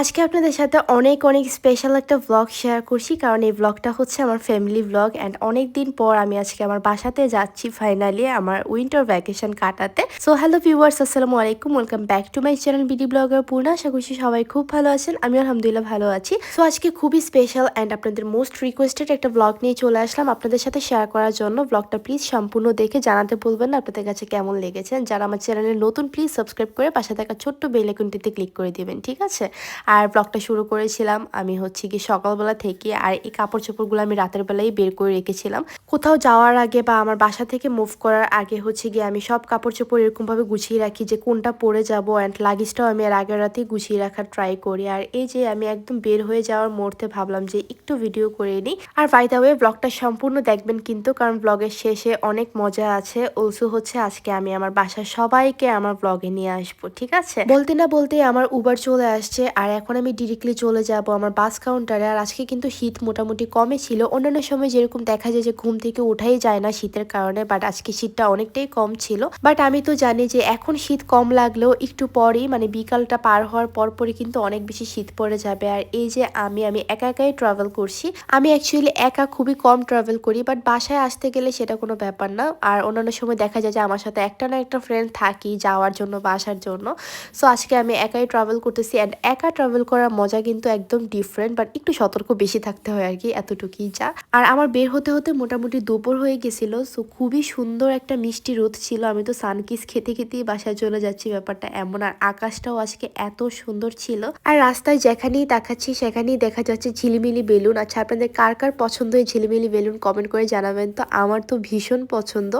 আজকে আপনাদের সাথে অনেক অনেক স্পেশাল একটা ব্লগ শেয়ার করছি, কারণ এই ব্লগটা হচ্ছে আমার ফ্যামিলি ব্লগ অ্যান্ড অনেক দিন পর আমি আজকে আমার বাসাতে যাচ্ছি ফাইনালি আমার উইন্টার ভ্যাকেশন কাটাতে। সো হ্যালো ভিউয়ার্স আসসালামু আলাইকুম welcome back to my channel BD blogger Purna আশা করছি সবাই খুব ভালো আছেন আমি আলহামদুলিল্লাহ ভালো আছি। সো আজকে খুবই স্পেশাল অ্যান্ড আপনাদের মোস্ট রিকোয়েস্টেড একটা ব্লগ নিয়ে চলে আসলাম আপনাদের সাথে শেয়ার করার জন্য। ব্লগটা প্লিজ সম্পূর্ণ দেখে জানাতে বলবেন না, আপনাদের কাছে কেমন লেগেছে। যারা আমার চ্যানেলে নতুন প্লিজ সাবস্ক্রাইব করে পাশে থাকা ছোট্ট বেল আইকনটিতে ক্লিক করে দিবেন, ঠিক আছে? আর ব্লগটা শুরু করেছিলাম আমি হচ্ছে কি সকালবেলা থেকে, আর এই কাপড় চোপড়গুলো আমি রাতের বেলায় বের করে রেখেছিলাম। কোথাও যাওয়ার আগে বা আমার বাসা থেকে মুভ করার আগে হচ্ছে গিয়ে আমি সব কাপড় চোপড় এরকমভাবে গুছিয়ে রাখি যে কোনটা পরে যাব অ্যান্ড লাগেজটাও আমি আর আগের রাতেই গুছিয়ে রাখার ট্রাই করি। আর এই যে আমি একদম বের হয়ে যাওয়ার মুহূর্তে ভাবলাম যে একটু ভিডিও করে নিই। আর বাই দ্য ওয়ে ব্লগটা সম্পূর্ণ দেখবেন কিন্তু কারণ ব্লগের শেষে অনেক মজা আছে। অলসো হচ্ছে আজকে আমি আমার বাসার সবাইকে আমার ব্লগে নিয়ে আসব, ঠিক আছে? বলতে না বলতে আমার উবার চলে আসছে, আর এখন আমি ডিরেক্টলি চলে যাব আমার বাস কাউন্টারে আর আজকে কিন্তু শীত মোটামুটি কমে ছিল। অন্যান্য সময় যেরকম দেখা যায় যে ঘুম থেকে উঠাই যায় না শীতের কারণে বাট আজকে শীতটা অনেকটাই কম ছিল। বাট আমি তো জানি যে এখন শীত কম লাগলেও একটু পরেই মানে বিকালটা পার হওয়ার পর পরই কিন্তু অনেক বেশি শীত পড়ে যাবে। আর এই যে আমি আমি একা একাই ট্রাভেল করছি। আমি অ্যাকচুয়ালি একা খুবই কম ট্রাভেল করি বাট বাসায় আসতে গেলে সেটা কোনো ব্যাপার না। আর অন্যান্য সময় দেখা যায় যে আমার সাথে একটা না একটা ফ্রেন্ড থাকি যাওয়ার জন্য, বাসার জন্য। সো আজকে আমি একাই ট্রাভেল করতেছি অ্যান্ড একা ট্রাভেল করার মজা কিন্তু একদম ডিফারেন্ট বাট একটু সতর্ক বেশি থাকতে হয় আর কি এতটুকুই যা। আর আমার বের হতে হতে মোটামুটি দুপুর হয়ে গেছিল সো খুবই সুন্দর একটা মিষ্টি রোদ ছিল। আমি তো সানকিস খেতে খেতেই বাসায় চলে যাচ্ছি, ব্যাপারটা এমন। আর আকাশটাও আজকে এত সুন্দর ছিল। আর রাস্তায় যেখানেই তাকাচ্ছি, সেখানেই দেখা যাচ্ছে ঝিলিমিলি বেলুন। আচ্ছা আপনাদের কার কার পছন্দ হয় ঝিলিমিলি বেলুন কমেন্ট করে জানাবেন। তো আমার তো ভীষণ পছন্দ।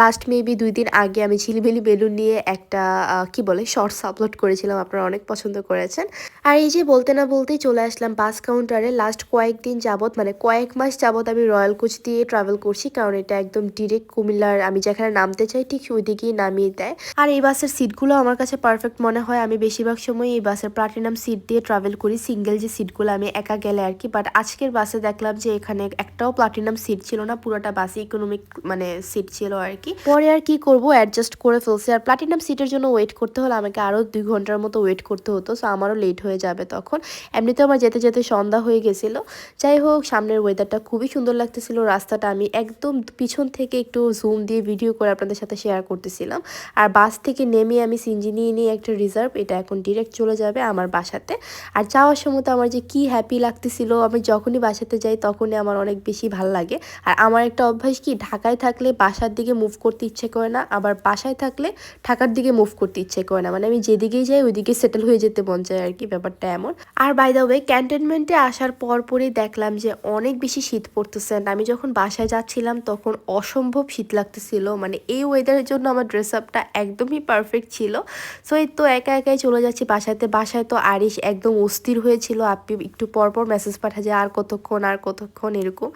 লাস্ট মেবি দুই দিন আগে আমি ঝিলিমিলি বেলুন নিয়ে একটা কি বলে শর্টস আপলোড করেছিলাম। আপনারা অনেক পছন্দ করেছেন। আর এই যে বলতে না বলতেই চলে আসলাম বাস কাউন্টারে লাস্ট কয়েকদিন যাবত মানে কয়েক মাস যাবত আমি রয়্যাল কোচ দিয়ে ট্রাভেল করছি, কারণ এটা একদম ডিরেক্ট কুমিল্লার, আমি যেখানে নামতে চাই ঠিক ওই দিকেই নামিয়ে দেয়। আর এই বাসের সিটগুলো আমার কাছে পারফেক্ট মনে হয়, আমি বেশিরভাগ সময় এই বাসের প্লাটিনাম সিট দিয়ে ট্রাভেল করি সিঙ্গেল যে সিটগুলো আমি একা গেলে আর কি বাট আজকের বাসে দেখলাম যে এখানে একটাও প্লাটিনাম সিট ছিল না, পুরোটা বাসে ইকোনমিক মানে সিট ছিল আর কি। পরে আর কি করব অ্যাডজাস্ট করে ফেলছি, আর প্লাটিনাম সিটের জন্য ওয়েট করতে হলে আমাকে আরও দুই ঘণ্টার মতো ওয়েট করতে হতো সো আমারও লেট হয়ে যাবে তখন। এমনিতেও আমার যেতে যেতে সন্ধ্যা হয়ে গেছিল। যাই হোক, সামনের ওয়েদারটা খুবই সুন্দর লাগতেছিল। রাস্তাটা আমি একদম পিছন থেকে একটু জুম দিয়ে ভিডিও করে আপনাদের সাথে শেয়ার করতেছিলাম। আর বাস থেকে নেমে আমি সিঞ্জি নিয়ে নিয়ে একটা রিজার্ভ এটা এখন ডিরেক্ট চলে যাবে আমার বাসাতে। আর যাওয়ার সময় তো আমার যে কি হ্যাপি লাগতেছিল, আমি যখনই বাসাতে যাই তখনই আমার অনেক বেশি ভালো লাগে। আর আমার একটা অভ্যাস কি, ঢাকায় থাকলে বাসার দিকে মুভ করতে ইচ্ছে করে না, আবার বাসায় থাকলে ঢাকার দিকে মুভ করতে ইচ্ছে করে না। মানে আমি যেদিকেই যাই ওইদিকে সেটেল হয়ে যেতে মন চায় আর কি ব্যাপারটা এমন। আর বাই দ্য ওয়ে ক্যান্টনমেন্টে আসার পর পরই দেখলাম যে অনেক বেশি শীত পড়তেছে আমি যখন বাসায় যাচ্ছিলাম তখন অসম্ভব শীত লাগতেছিল। মানে এই ওয়েদারের জন্য আমার ড্রেস আপটা একদমই পারফেক্ট ছিল। সো এই তো একা একাই চলে যাচ্ছি বাসাতে। বাসায় তো আরিশ একদম অস্থির হয়েছিল। আপনি একটু পরপর মেসেজ পাঠা যায় আর কতক্ষণ আর কতক্ষণ এরকম।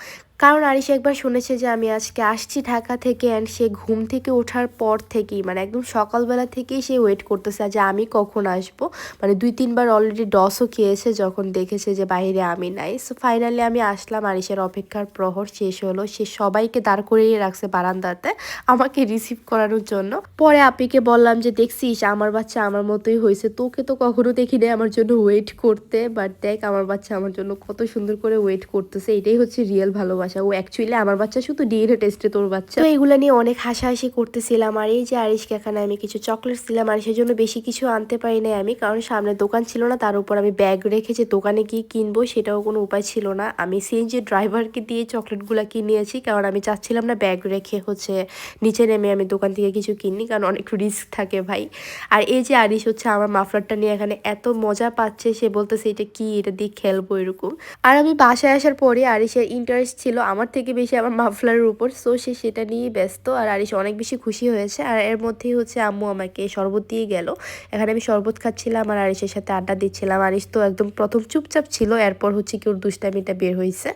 কারণ আরিশ একবার শুনেছে যে আমি আজকে আসছি ঢাকা থেকে অ্যান্ড সে ঘুম থেকে ওঠার পর থেকেই মানে একদম সকালবেলা থেকেই সে ওয়েট করতেছে যে আমি কখন আসব। মানে দুই, তিনবার অলরেডি ডসও খেয়েছে, যখন দেখেছে যে বাইরে আমি নাই। সো ফাইনালি আমি আসলাম, আরিশের অপেক্ষার প্রহর শেষ হলো। সে সবাইকে দাঁড় করিয়ে রাখছে বারান্দাতে আমাকে রিসিভ করানোর জন্য। পরে আপিকে বললাম যে, দেখছিস, আমার বাচ্চা আমার মতোই হয়েছে। তোকে তো কখনো দেখি নাই আমার জন্য ওয়েট করতে। বাট দেখ, আমার বাচ্চা আমার জন্য কত সুন্দর করে ওয়েট করতেছে। এটাই হচ্ছে রিয়েল ভালোবাসা। ও অ্যাকচুয়ালি আমার বাচ্চা শুধু ডিএনএ টেস্টে তোর বাচ্চা। তো এগুলো নিয়ে অনেক হাসাহাসি করতেছিলাম। আর এই যে আরিশকে এখানে আমি কিছু চকলেটস দিলাম, আর সেজন্য বেশি কিছু আনতে পারি নাই আমি। কারণ সামনে দোকান ছিল না, তার উপর আমি ব্যাগ রেখে যে দোকানে গিয়ে কিনবো, সেটাও কোনো উপায় ছিল না। আমি সিএনজি ড্রাইভারকে দিয়ে চকলেটগুলো কিনিয়েছি কারণ আমি চাচ্ছিলাম না ব্যাগ রেখে হচ্ছে নিচে নেমে আমি দোকান থেকে কিছু কিনি, কারণ অনেক রিস্ক থাকে ভাই। আর এই যে আরিশ হচ্ছে আমার মাফলারটা নিয়ে এখানে এত মজা পাচ্ছে, সে বলতেছে এটা কি, এটা দিয়ে খেলব এরকম। আর আমি বাসায় আসার পরে আরিশের ইন্টারেস্ট ছিল আমার থেকে বেশি আমার মাফলারের উপর। সো সে সেটা নিয়ে ব্যস্ত আর আরিশ অনেক বেশি খুশি হয়েছে। আর এর মধ্যেই হচ্ছে আম্মু আমাকে শরবত দিয়ে গেল। এখানে আমি শরবত খাচ্ছিলাম আর আরিশের সাথে আড্ডা দিচ্ছিলাম। আরিশ তো একদম প্রথম চুপচাপ ছিল, এরপর হচ্ছে কি ওর দুষ্টামিটা বের হয়েছে।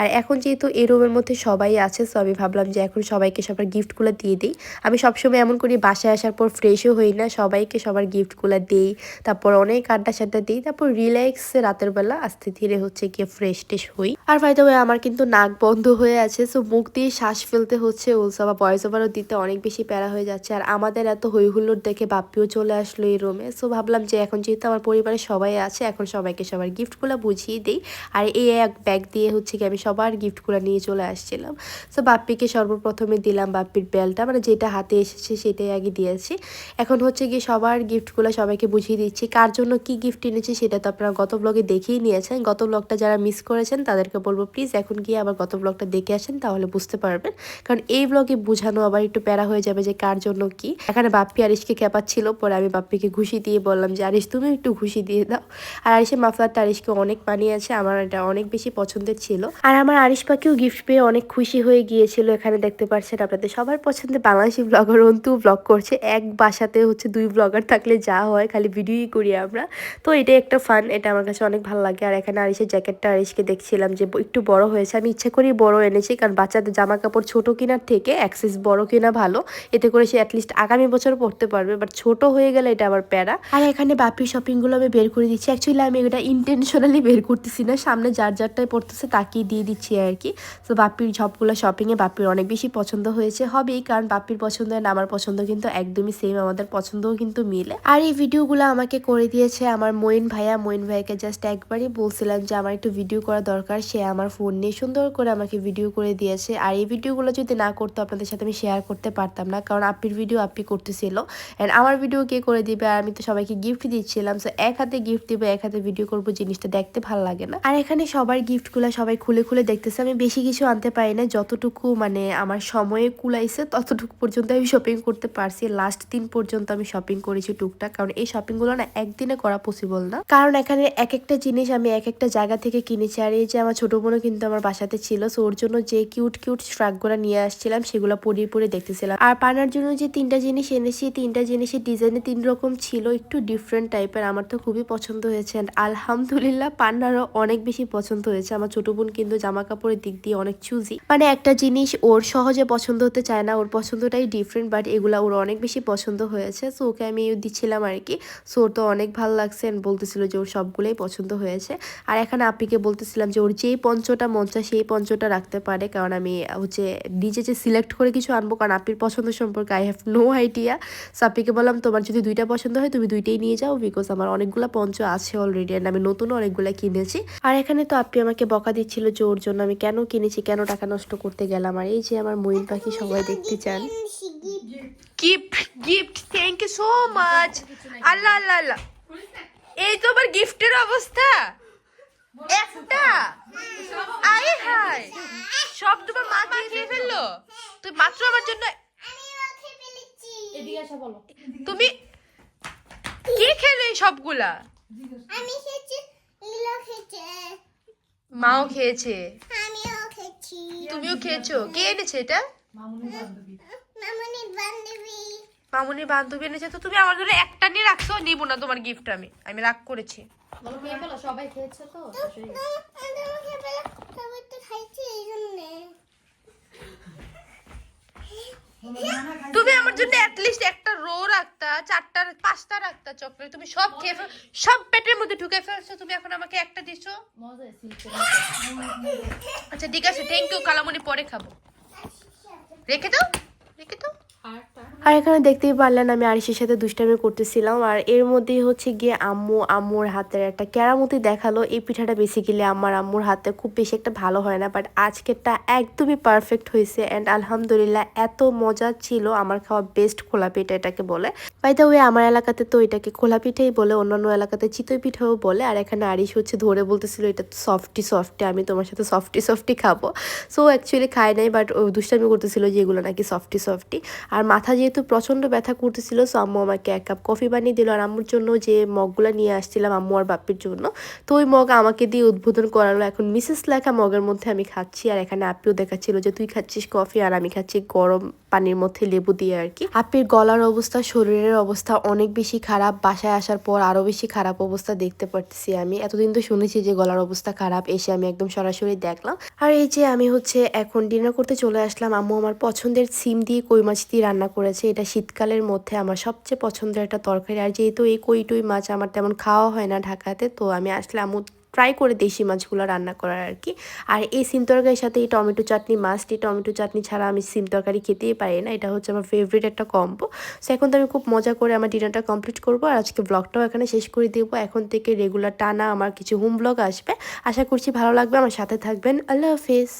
আর এখন যেহেতু এই রুমের মধ্যে সবাই আছে সো আমি ভাবলাম যে এখন সবাইকে সবার গিফটগুলো দিয়ে দিই। আমি সবসময় এমন করি, বাসায় আসার পর ফ্রেশও হই না, সবাইকে সবার গিফটগুলো দিই। তারপর অনেক আড্ডা সাড্ডা দিই। তারপর রিল্যাক্সে রাতের বেলা আস্তে ধীরে হচ্ছে গিয়ে ফ্রেশ টেশ হই। আর ভাই তবে আমার কিন্তু নাক বন্ধ হয়ে আছে সো মুখ দিয়ে শ্বাস ফেলতে হচ্ছে অলসো বা ভয়েস ওভারও দিতে অনেক বেশি প্যারা হয়ে যাচ্ছে। আর আমাদের এত হই হুল্লোড় দেখে বাপ্পিও চলে আসলো এই রুমে সো ভাবলাম যে এখন যেহেতু আমার পরিবারের সবাই আছে, এখন সবাইকে সবার গিফটগুলো বুঝিয়ে দিই। আর এই এক ব্যাগ দিয়ে হচ্ছে কি আমি সবার গিফটগুলো নিয়ে চলে আসছিলাম। সো বাপ্পিকে সর্বপ্রথমে দিলাম বাপ্পির বেলটা মানে যেটা হাতে এসেছে সেটাই আগে দিয়েছি। এখন হচ্ছে গিয়ে সবার গিফটগুলো সবাইকে বুঝিয়ে দিচ্ছি। কার জন্য কি গিফট এনেছি সেটা তো আপনারা গত ব্লগে দেখেই নিয়েছেন। গত ব্লগটা যারা মিস করেছেন তাদেরকে বলব প্লিজ এখন গিয়ে আবার গত ব্লগটা দেখে আসেন, তাহলে বুঝতে পারবেন। কারণ এই ব্লগে বোঝানো আবার একটু প্যারা হয়ে যাবে যে কার জন্য কি। এখানে বাপ্পি আরিশকে ক্যাপাচ্ছিল পরে আমি বাপ্পিকে ঘুষি দিয়ে বললাম যে, আরিশ তুমি একটু ঘুষি দিয়ে দাও। আর আরিশের মাফলারটা আরিশকে অনেক মানিয়েছে আমার এটা অনেক বেশি পছন্দের ছিল। আর আমার আরিশ পাখিও গিফট পেয়ে অনেক খুশি হয়ে গিয়েছিল এখানে, দেখতে পাচ্ছেন আপনাদের সবার পছন্দের বাংলাদেশি ব্লগার অন্তু ব্লগ করছে। এক বাসাতে হচ্ছে দুই ব্লগার থাকলে যা হয়, খালি ভিডিওই করি আমরা। তো এটাই একটা ফান এটা আমার কাছে অনেক ভালো লাগে। আর এখানে আরিসের জ্যাকেটটা আরিসকে দেখছিলাম যে, একটু বড় হয়েছে, আমি ইচ্ছা করেই বড় এনেছি, কারণ বাচ্চাদের জামা কাপড় ছোট কেনার থেকে অ্যাক্সেস বড় কেনা ভালো। এতে করে সে অ্যাটলিস্ট আগামী বছর পড়তে পারবে বাট ছোট হয়ে গেলে এটা আবার প্যারা। আর এখানে বাপির শপিংগুলো আমি বের করে দিচ্ছি। অ্যাকচুয়ালি আমি এটা ইন্টেনশনালি বের করতেছি না। সামনে যার যারটাই পড়তেছে তাকেই দিয়ে দিচ্ছি আর কি। তো বাপির সবগুলো শপিংয়ে বাপির অনেক বেশি পছন্দ হয়েছে। হবেই, কারণ বাপির পছন্দ আর আমার পছন্দ কিন্তু একদমই সেম আমাদের পছন্দও কিন্তু মিলে। আর এই ভিডিওগুলো আমাকে করে দিয়েছে আমার মইন ভাইয়া। মইন ভাইকে জাস্ট একবারই বলছিলাম যে, আমার একটু ভিডিও করা দরকার। সে আমার ফোন নিয়ে সুন্দর করে আমাকে ভিডিও করে দিয়েছে। আর এই ভিডিওগুলো যদি না করতো, আপনাদের সাথে আমি শেয়ার করতে পারতাম না। কারণ আপির ভিডিও আপি করতেছিল। অ্যান্ড আমার ভিডিও কে করে দিবে? আর আমি তো সবাইকে গিফট দিচ্ছিলাম। সো এক হাতে গিফট দিবে, এক হাতে ভিডিও করব জিনিসটা দেখতে ভালো লাগে না। আর এখানে সবার গিফটগুলো সবাই খুলে খুলে দেখতেছে। আমি বেশি কিছু আনতে পারি না যতটুকু মানে আমার সময়ে কুলাইছে, ততটুকু পর্যন্ত আমি শপিং করতে পারছি। লাস্ট দিন পর্যন্ত আমি শপিং করেছি টুকটাক। কারণ এই শপিংগুলো না একদিনে করা পসিবল না। কারণ এখানে এক একটা জিনিস আমি এক একটা জায়গা থেকে কিনেছি। আর এই যে আমার ছোট বোনও কিন্তু আমার বাসাতে ছিল। সো ওর জন্য যে কিউট কিউটগুলো নিয়ে আসছিলাম, সেগুলো পরিয়ে পরে দেখতেছিলাম। আর পানার জন্য যে তিনটা জিনিস এনেছি তিনটা জিনিসের ডিজাইনে তিন রকম ছিল, একটু ডিফারেন্ট টাইপের আমার তো খুবই পছন্দ হয়েছে। And আলহামদুলিল্লাহ, পান্নারও অনেক বেশি পছন্দ হয়েছে। আমার ছোট বোন কিন্তু জামা কাপড়ের দিক দিয়ে অনেক চুজি মানে একটা জিনিস ওর সহজে পছন্দ হতে চায় না, ওর পছন্দটাই ডিফারেন্ট বাট এগুলা ওর অনেক বেশি পছন্দ হয়েছে। সো ওকে আমি দিচ্ছিলাম আর কি। সো ওর তো অনেক ভালো লাগছে and বলতেছিল যে ওর সবগুলোই পছন্দ হয়েছে। আর এখানে আপিকে বলতেছিলাম যে ওর যেই পঞ্চটা মন সেই সেই পঞ্চটা রাখতে পারে, কারণ আমি হচ্ছে নিজে যে সিলেক্ট করে কিছু আনব, কারণ আপির পছন্দ সম্পর্কে I have no idea so আপিকে বললাম, তোমার যদি দুইটা পছন্দ হয়, তুমি দুইটাই নিয়ে যাও বিকজ আমার অনেকগুলো পঞ্চ আছে অলরেডি অ্যান্ড আমি নতুন অনেকগুলো কিনেছি। আর এখানে তো আপনি আমাকে বকা দিচ্ছিল যে, ওর জন্য আমি কেন কিনেছি, কেন টাকা নষ্ট করতে গেলাম? আর এই যে আমার ময়ূর পাখি সবাই দেখতে চান। Gift gift thank you so much আল্লাহ আল্লাহ আল্লাহ। এই তো আবার গিফটের অবস্থা। একটা? আই হাই সব তোমার মা দিয়ে খেয়ে ফেলল? তুই মাত্র আমার জন্য তুমি কে খেলো এই সবগুলা? আমি খেয়েছি লীলা খেয়েছে। মাও খেয়েছে। তুমিও খেয়েছো? কে এনেছে এটা? মামনির বান্ধবী। মামুনির বান্ধবী এনেছে। তো তুমি আমার জন্য একটা নিয়ে রাখছো? নিবো না তোমার গিফট আমি। আমি রাগ করেছি। সবাই খেয়েছে তো? সবাই তো খাইছি এই জন্যে। তুমি আমার জন্য অ্যাটলিস্ট একটা রো রাখতা চারটা পাঁচটা রাখতা চকলেট তুমি সব খেয়ে ফেল সব পেটের মধ্যে ঢুকে ফেলছো তুমি এখন আমাকে একটা দিছো? আচ্ছা ঠিক আছে থ্যাংক ইউ কালামনি পরে খাব। রেখে দাও রেখে দাও। আর এখানে দেখতেই পারলেন আমি আরিসের সাথে দুষ্টামি করতেছিলাম। আর এর মধ্যেই হচ্ছে গিয়ে আম্মু আম্মুর হাতের একটা কেরামতি দেখাল। এই পিঠাটা বেসিক্যালি আমার আম্মুর হাতে খুব বেশি একটা ভালো হয় না বাট আজকেরটা একদমই পারফেক্ট হয়েছে অ্যান্ড আলহামদুলিল্লাহ এত মজা ছিল আমার খাওয়া বেস্ট খোলা পিঠা এটাকে বলে। বাই দ্য ওয়ে আমার এলাকাতে তো এটাকে খোলা পিঠাই বলে, অন্যান্য এলাকাতে চিতই পিঠাও বলে। আর এখানে আরিস হচ্ছে ধরে বলতেছিল, এটা তো সফটি সফটি আমি তোমার সাথে সফটি সফটি খাব। সো অ্যাকচুয়ালি খাই নাই বাট দুষ্টামি করতেছিল যে এগুলো নাকি সফটি সফটি আর মাথা যেহেতু প্রচণ্ড ব্যথা করতেছিল সো আম্মু আমাকে এক কাপ কফি বানিয়ে দিল। আর আম্মুর জন্য যে মগগুলো নিয়ে আসছিলাম আম্মু আর বাপ্পির জন্য, তো ওই মগ আমাকে দিয়ে উদ্বোধন করালো। এখন মিসেস লেখা মগের মধ্যে আমি খাচ্ছি, আর এখানে আপ্পিও দেখাচ্ছিল যে তুই খাচ্ছিস কফি আর আমি খাচ্ছি গরম পানির মধ্যে লেবু দিয়ে আর কি। আপ্পির গলার অবস্থা, শরীরের অবস্থা অনেক বেশি খারাপ। বাসায় আসার পর আরও বেশি খারাপ অবস্থা দেখতে পারতেছি আমি। এতদিন তো শুনেছি যে গলার অবস্থা খারাপ, এসে আমি একদম সরাসরি দেখলাম। আর এই যে আমি হচ্ছে এখন ডিনার করতে চলে আসলাম, আম্মু আমার পছন্দের সিম দিয়ে কই মাছ দিয়ে রান্না করেছে, এটা শীতকালের মধ্যে আমার সবচেয়ে পছন্দের একটা তরকারি। আর যেহেতু এই কই টই মাছ আমার তেমন খাওয়া হয় না ঢাকাতে, তো আমি আসলে আম্মু ট্রাই করে দেশি মাছগুলো রান্না করার আর কি আর এই সিম তরকারির সাথে এই টমেটো চাটনি এই টমেটো চাটনি ছাড়া আমি সিম তরকারি খেতেই পারি না, এটা হচ্ছে আমার ফেভারিট একটা কম্বো সো এখন তো আমি খুব মজা করে আমার ডিনারটা কমপ্লিট করব, আর আজকে ব্লগটাও এখানে শেষ করে দেবো। এখন থেকে রেগুলার টানা আমার কিছু হোম ব্লগ আসবে। আশা করছি ভালো লাগবে, আমার সাথে থাকবেন। আল্লাহ হাফিজ।